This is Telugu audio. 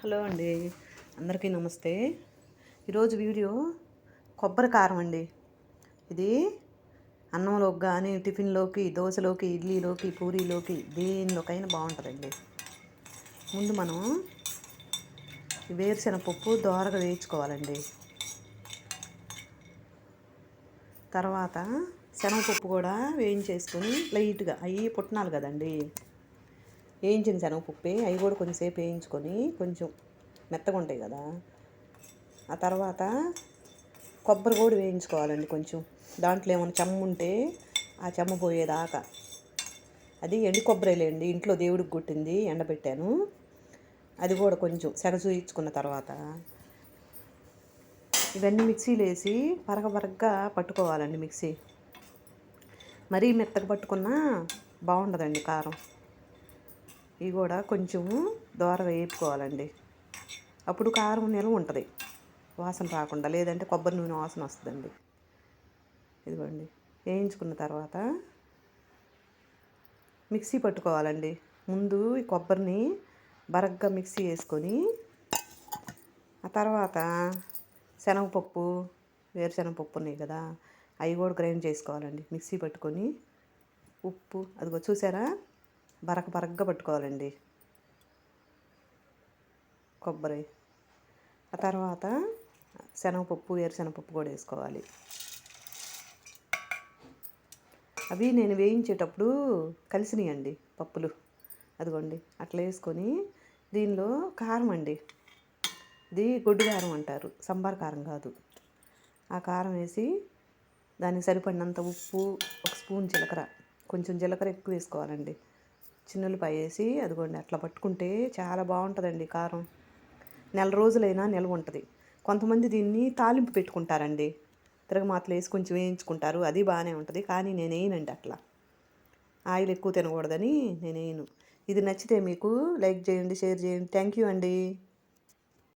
హలో అండి. అందరికీ నమస్తే. ఈరోజు వీడియో కొబ్బరి కారం అండి. ఇది అన్నంలోకి కానీ టిఫిన్లోకి దోశలోకి ఇడ్లీలోకి పూరీలోకి దేనిలోకైనా బాగుంటుందండి. ముందు మనం ఈ వేరుశనగపప్పు దోరగా వేయించుకోవాలండి. తర్వాత శనగపప్పు కూడా వేయించేసుకొని లైట్గా అవి పుట్నాలు కదండి. వేయించిన శనగపప్పే అవి కూడా కొంచెంసేపు వేయించుకొని కొంచెం మెత్తగా ఉంటాయి కదా. ఆ తర్వాత కొబ్బరి కూడా వేయించుకోవాలండి కొంచెం. దాంట్లో ఏమైనా చెమ్మ ఉంటే ఆ చెమ్మ పోయేదాకా. అది ఎండు కొబ్బరిలేండి. ఇంట్లో దేవుడికి కొట్టింది ఎండబెట్టాను. అది కూడా కొంచెం సెగచూయించుకున్న తర్వాత ఇవన్నీ మిక్సీలో వేసి పరగ పరగగా పట్టుకోవాలండి మిక్సీ. మరీ మెత్తగా పట్టుకున్నా బాగుండదండి కారం. ఇవి కూడా కొంచెము దోరగా వేపుకోవాలండి. అప్పుడు కారం నిల్వ ఉంటుంది. వాసన రాకుండా లేదంటే కొబ్బరి నూనె వాసన వస్తుందండి. ఇదిగోండి వేయించుకున్న తర్వాత మిక్సీ పట్టుకోవాలండి. ముందు ఈ కొబ్బరిని బరగ్గా మిక్సీ వేసుకొని ఆ తర్వాత శనగపప్పు వేరుశనగపప్పు ఉన్నాయి కదా అవి కూడా గ్రైండ్ చేసుకోవాలండి. మిక్సీ పట్టుకొని ఉప్పు అదిగో చూసారా? బరక బరగ్గా పట్టుకోవాలండి. కొబ్బరి. ఆ తర్వాత శనగపప్పు వేరుశనగపప్పు కూడా వేసుకోవాలి. అవి నేను వేయించేటప్పుడు కలిసినాయండి పప్పులు. అదిగోండి అట్లా వేసుకొని దీనిలో కారం అండి. ఇది గొడ్డు కారం అంటారు సంబార్ కారం కాదు. ఆ కారం వేసి దానికి సరిపడినంత ఉప్పు ఒక స్పూన్ జీలకర్ర. కొంచెం జీలకర్ర ఎక్కువ వేసుకోవాలండి. చిన్నులపాయ వేసి అదిగోండి అట్లా పట్టుకుంటే చాలా బాగుంటుందండి కారం. నెల రోజులైనా నిల్వ ఉంటుంది. కొంతమంది దీన్ని తాలింపు పెట్టుకుంటారండి. తిరగమాతలు వేసి కొంచెం వేయించుకుంటారు. అది బాగానే ఉంటుంది. కానీ నేను వేయనండి అట్లా. ఆయిల్ ఎక్కువ తినకూడదని నేను వేయను. ఇది నచ్చితే మీకు లైక్ చేయండి షేర్ చేయండి. థ్యాంక్ యూ అండి.